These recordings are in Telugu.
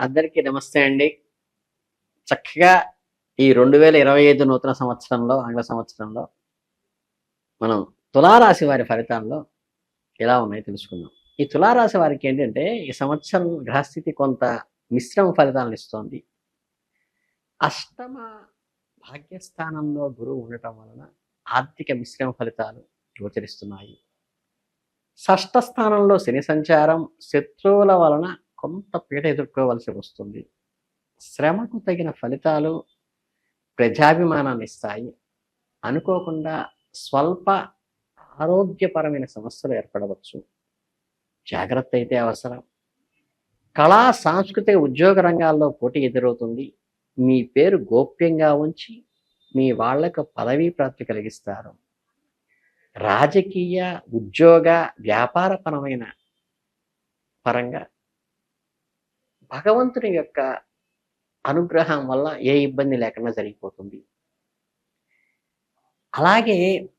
అందరికీ నమస్తే అండి. చక్కగా ఈ రెండు వేల ఇరవై ఐదు నూతన సంవత్సరంలో ఆంగ్ల సంవత్సరంలో మనం తులారాశి వారి ఫలితాల్లో ఎలా ఉన్నాయో తెలుసుకుందాం. ఈ తులారాశి వారికి ఏంటంటే ఈ సంవత్సరం గ్రహస్థితి కొంత మిశ్రమ ఫలితాలను ఇస్తోంది. అష్టమ భాగ్యస్థానంలో గురువు ఉండటం వలన ఆర్థిక మిశ్రమ ఫలితాలు గోచరిస్తున్నాయి. షష్ఠ స్థానంలో శని సంచారం శత్రువుల వలన కొంత పీడ ఎదుర్కోవలసి వస్తుంది. శ్రమకు తగిన ఫలితాలు ప్రజాభిమానాన్ని ఇస్తాయి. అనుకోకుండా స్వల్ప ఆరోగ్యపరమైన సమస్యలు ఏర్పడవచ్చు. జాగ్రత్త అయితే అవసరం. కళా సాంస్కృతిక ఉద్యోగ రంగాల్లో పోటీ ఎదురవుతుంది. మీ పేరు గోప్యంగా ఉంచి మీ వాళ్ళకు పదవీ ప్రాప్తి కలిగిస్తారు. రాజకీయ ఉద్యోగ వ్యాపారపరమైన పరంగా భగవంతుని యొక్క అనుగ్రహం వల్ల ఏ ఇబ్బంది లేకుండా జరిగిపోతుంది. అలాగే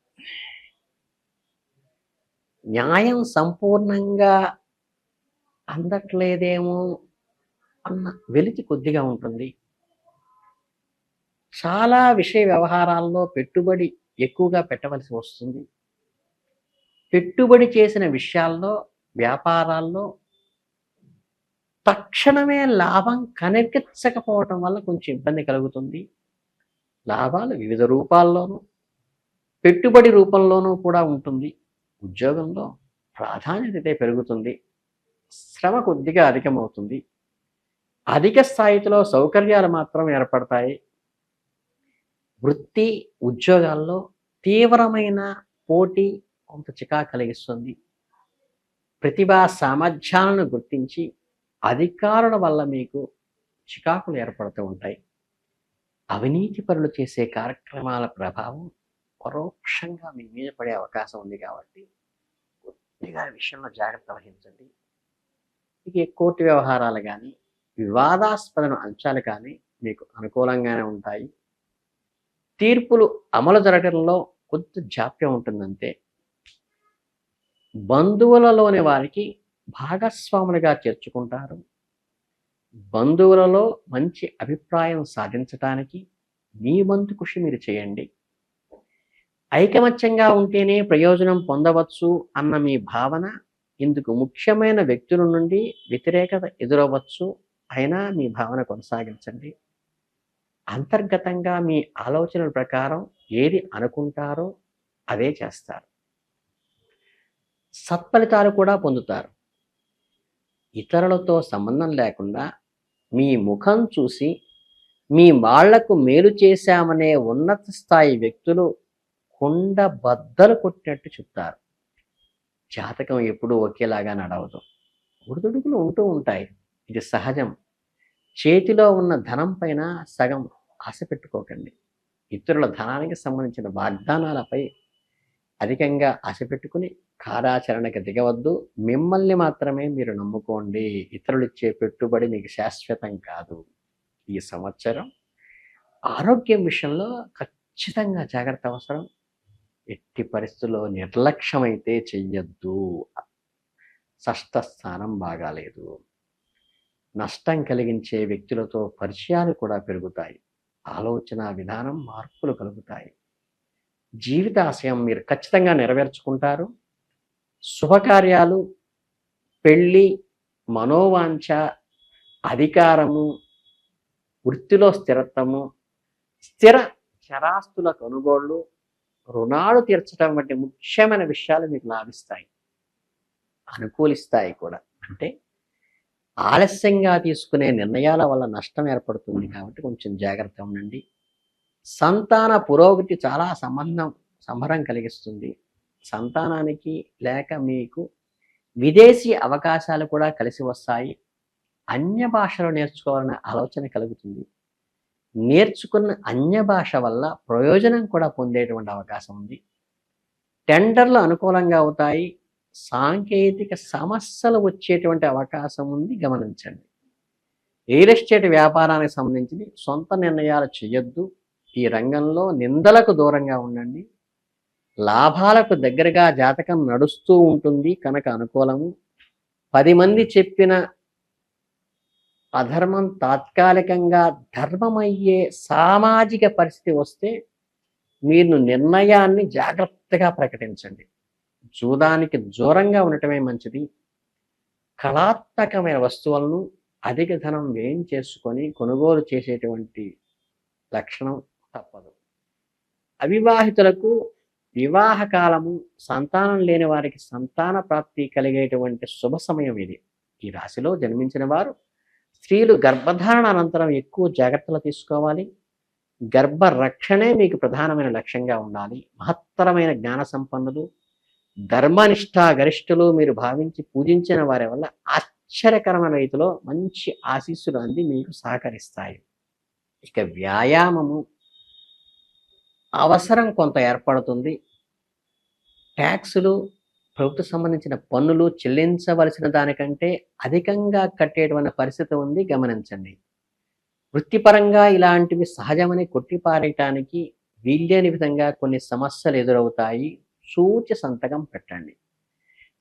న్యాయం సంపూర్ణంగా అందట్లేదేమో అన్న వెలితి కొద్దిగా ఉంటుంది. చాలా విషయ వ్యవహారాల్లో పెట్టుబడి ఎక్కువగా పెట్టవలసి వస్తుంది. పెట్టుబడి చేసిన విషయాల్లో వ్యాపారాల్లో తక్షణమే లాభం కనిపించకపోవటం వల్ల కొంచెం ఇబ్బంది కలుగుతుంది. లాభాలు వివిధ రూపాల్లోనూ పెట్టుబడి రూపంలోనూ కూడా ఉంటుంది. ఉద్యోగంలో ప్రాధాన్యత పెరుగుతుంది. శ్రమ కొద్దిగా అధికమవుతుంది. అధిక స్థాయిలో సౌకర్యాలు మాత్రం ఏర్పడతాయి. వృత్తి ఉద్యోగాల్లో తీవ్రమైన పోటీ కొంత చికా కలిగిస్తుంది. ప్రతిభా సామర్థ్యాలను గుర్తించి అధికారుల వల్ల మీకు చికాకులు ఏర్పడుతూ ఉంటాయి. అవినీతి పనులు చేసే కార్యక్రమాల ప్రభావం పరోక్షంగా మీ మీద పడే అవకాశం ఉంది కాబట్టి కొద్దిగా విషయంలో జాగ్రత్త వహించండి. ఇక కోర్టు వ్యవహారాలు కానీ వివాదాస్పద అంశాలు కానీ మీకు అనుకూలంగానే ఉంటాయి. తీర్పులు అమలు జరగడంలో కొంత జాప్యం ఉంటుందంటే బంధువులలోని వారికి భాగస్వాములుగా చేర్చుకుంటారు. బంధువులలో మంచి అభిప్రాయం సాధించటానికి మీ వంతు కృషి మీరు చేయండి. ఐకమత్యంగా ఉంటేనే ప్రయోజనం పొందవచ్చు అన్న మీ భావన ఇందుకు ముఖ్యమైన వ్యక్తుల నుండి వ్యతిరేకత ఎదురవచ్చు అయినా మీ భావన కొనసాగించండి. అంతర్గతంగా మీ ఆలోచనల ప్రకారం ఏది అనుకుంటారో అదే చేస్తారు. సత్ఫలితాలు కూడా పొందుతారు. ఇతరులతో సంబంధం లేకుండా మీ ముఖం చూసి మీ వాళ్ళకు మేలు చేశామనే ఉన్నత స్థాయి వ్యక్తులు కుండ బద్దలు కొట్టినట్టు చెప్తారు. జాతకం ఎప్పుడూ ఒకేలాగా నడవదు. ఒడిదుడుకులు ఉంటూ ఉంటాయి. ఇది సహజం. చేతిలో ఉన్న ధనం పైన సగం ఆశ పెట్టుకోకండి. ఇతరుల ధనానికి సంబంధించిన వాగ్దానాలపై అధికంగా ఆశ పెట్టుకుని కారాచరణకి దిగవద్దు. మిమ్మల్ని మాత్రమే మీరు నమ్ముకోండి. ఇతరులు ఇచ్చే పెట్టుబడి మీకు శాశ్వతం కాదు. ఈ సంవత్సరం ఆరోగ్యం విషయంలో ఖచ్చితంగా జాగ్రత్త అవసరం. ఎట్టి పరిస్థితుల్లో నిర్లక్ష్యమైతే చెయ్యొద్దు. షష్ఠ స్థానం బాగాలేదు. నష్టం కలిగించే వ్యక్తులతో పరిచయాలు కూడా పెరుగుతాయి. ఆలోచన విధానం మార్పులు కలుగుతాయి. జీవితాశయం మీరు ఖచ్చితంగా నెరవేర్చుకుంటారు. శుభకార్యాలు పెళ్ళి మనోవాంఛ అధికారము వృత్తిలో స్థిరత్వము స్థిర చరాస్తుల కొనుగోళ్ళు రుణాలు తీర్చడం వంటి ముఖ్యమైన విషయాలు మీకు లాభిస్తాయి అనుకూలిస్తాయి కూడా. అంటే ఆలస్యంగా తీసుకునే నిర్ణయాల వల్ల నష్టం ఏర్పడుతుంది కాబట్టి కొంచెం జాగ్రత్త ఉండండి. సంతాన పురోగతి చాలా సంబంధం సంబరం కలిగిస్తుంది. సంతానానికి లేక మీకు విదేశీ అవకాశాలు కూడా కలిసి వస్తాయి. అన్య భాషలు నేర్చుకోవాలనే ఆలోచన కలుగుతుంది. నేర్చుకున్న అన్య భాష వల్ల ప్రయోజనం కూడా పొందేటువంటి అవకాశం ఉంది. టెండర్లు అనుకూలంగా అవుతాయి. సాంకేతిక సమస్యలు వచ్చేటువంటి అవకాశం ఉంది. గమనించండి. రియల్ ఎస్టేట్ వ్యాపారానికి సంబంధించి సొంత నిర్ణయాలు చేయొద్దు. ఈ రంగంలో నిందలకు దూరంగా ఉండండి. లాభాలకు దగ్గరగా జాతకం నడుస్తూ ఉంటుంది కనుక అనుకూలము. పది మంది చెప్పిన అధర్మం తాత్కాలికంగా ధర్మమయ్యే సామాజిక పరిస్థితి వస్తే మీరు నిర్ణయాన్ని జాగ్రత్తగా ప్రకటించండి. జూదానికి దూరంగా ఉండటమే మంచిది. కళాత్మకమైన వస్తువులను అధిక ధనం వ్యయం చేసుకొని కొనుగోలు చేసేటువంటి లక్షణం తప్పదు. అవివాహితులకు వివాహ కాలము సంతానం లేని వారికి సంతాన ప్రాప్తి కలిగేటువంటి శుభ సమయం ఇది. ఈ రాశిలో జన్మించిన వారు స్త్రీలు గర్భధారణ అనంతరం ఎక్కువ జాగ్రత్తలు తీసుకోవాలి. గర్భ రక్షణే మీకు ప్రధానమైన లక్ష్యంగా ఉండాలి. మహత్తరమైన జ్ఞాన సంపన్నులు ధర్మనిష్ట గరిష్ఠులు మీరు భావించి పూజించిన వారి వల్ల ఆశ్చర్యకరమైన రీతిలో మంచి ఆశీస్సులు అంది మీకు సహకరిస్తాయి. ఇక వ్యాయామము అవసరం కొంత ఏర్పడుతుంది. ట్యాక్సులు ప్రభుత్వ సంబంధించిన పన్నులు చెల్లించవలసిన దానికంటే అధికంగా కట్టేటువంటి పరిస్థితి ఉంది గమనించండి. వృత్తిపరంగా ఇలాంటివి సహజమని కొట్టిపారేయటానికి వీల్లేని విధంగా కొన్ని సమస్యలు ఎదురవుతాయి. సూచి సంతకం పెట్టండి.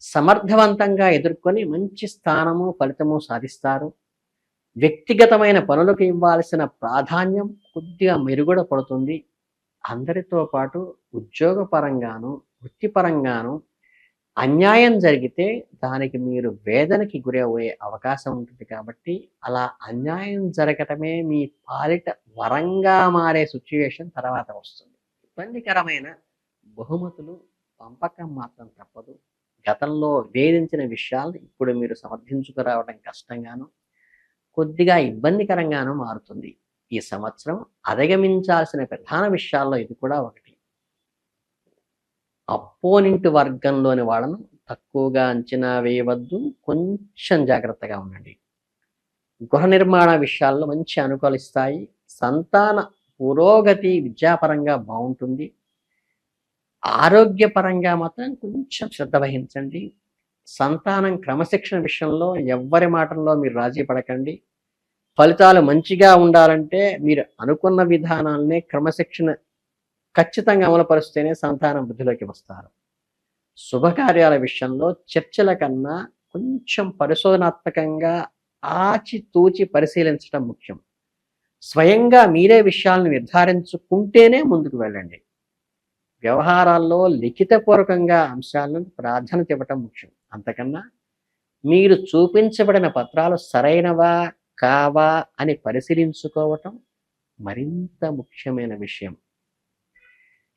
సమర్థవంతంగా ఎదుర్కొని మంచి స్థానము ఫలితము సాధిస్తారు. వ్యక్తిగతమైన పనులకు ఇవ్వాల్సిన ప్రాధాన్యం కొద్దిగా మెరుగుడ పడుతుంది అందరితో పాటు ఉద్యోగపరంగాను వృత్తిపరంగాను అన్యాయం జరిగితే దానికి మీరు వేదనకి గురయ్యే అవకాశం ఉంటుంది కాబట్టి అలా అన్యాయం జరగటమే మీ పాలిట వరంగా మారే సిచ్యువేషన్ తర్వాత వస్తుంది. ఇబ్బందికరమైన బహుమతులు పంపకం మాత్రం తప్పదు. గతంలో వేధించిన విషయాలు ఇప్పుడు మీరు సమర్థించుకురావడం కష్టంగాను కొద్దిగా ఇబ్బందికరంగాను మారుతుంది. ఈ సంవత్సరం అధిగమించాల్సిన ప్రధాన విషయాల్లో ఇది కూడా ఒకటి. అపోనింట్ వర్గంలోని వాళ్ళను తక్కువగా అంచనా వేయవద్దు కొంచెం జాగ్రత్తగా ఉండండి. గృహ నిర్మాణ విషయాల్లో మంచి అనుకూలిస్తాయి సంతాన పురోగతి విద్యాపరంగా బాగుంటుంది. ఆరోగ్యపరంగా మాత్రం కొంచెం శ్రద్ధ వహించండి. సంతానం క్రమశిక్షణ విషయంలో ఎవ్వరి మాటల్లో మీరు రాజీ పడకండి. ఫలితాలు మంచిగా ఉండాలంటే మీరు అనుకున్న విధానాలనే క్రమశిక్షణ ఖచ్చితంగా అమలుపరిస్తేనే సంతానం వృద్ధిలోకి వస్తారు. శుభకార్యాల విషయంలో చర్చల కన్నా కొంచెం పరిశోధనాత్మకంగా ఆచితూచి పరిశీలించడం ముఖ్యం. స్వయంగా మీరే విషయాలను నిర్ధారించుకుంటేనే ముందుకు వెళ్ళండి. వ్యవహారాల్లో లిఖితపూర్వకంగా అంశాలను ప్రాధాన్యత ఇవ్వటం ముఖ్యం. అంతకన్నా మీరు చూపించబడిన పత్రాలు సరైనవా కావా అని పరిశీలించుకోవటం మరింత ముఖ్యమైన విషయం.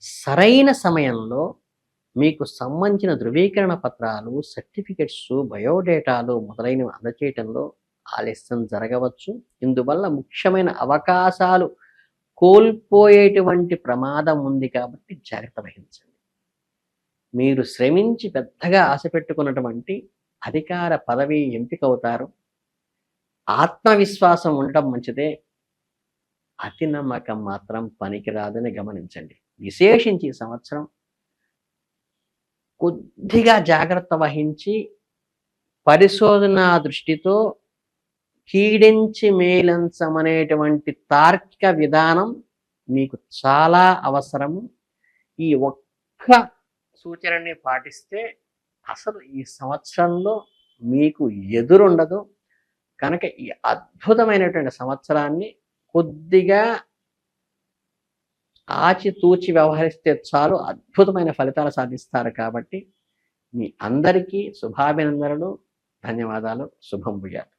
సరైన సమయంలో మీకు సంబంధించిన ధృవీకరణ పత్రాలు సర్టిఫికెట్స్ బయోడేటాలు మొదలైనవి అందచేయటంలో ఆలస్యం జరగవచ్చు. ఇందువల్ల ముఖ్యమైన అవకాశాలు కోల్పోయేటువంటి ప్రమాదం ఉంది కాబట్టి జాగ్రత్త వహించండి. మీరు శ్రమించి పెద్దగా ఆశ పెట్టుకున్నటువంటి అధికార పదవి ఎంపిక అవుతారు ఆత్మవిశ్వాసం ఉండటం మంచిదే. అతి నమ్మకం మాత్రం పనికిరాదని గమనించండి. విశేషించి ఈ సంవత్సరం కొద్దిగా జాగ్రత్త వహించి పరిశోధన దృష్టితో కీడించి మేలంచమనేటువంటి తార్కిక విధానం మీకు చాలా అవసరము. ఈ ఒక్క సూచనని పాటిస్తే అసలు ఈ సంవత్సరంలో మీకు ఎదురుండదు. కనుక ఈ అద్భుతమైనటువంటి సంవత్సరాన్ని కొద్దిగా ఆచితూచి వ్యవహరిస్తే చాలు అద్భుతమైన ఫలితాలు సాధిస్తారు కాబట్టి మీ అందరికీ శుభాభినందనలు ధన్యవాదాలు శుభం భుజాలు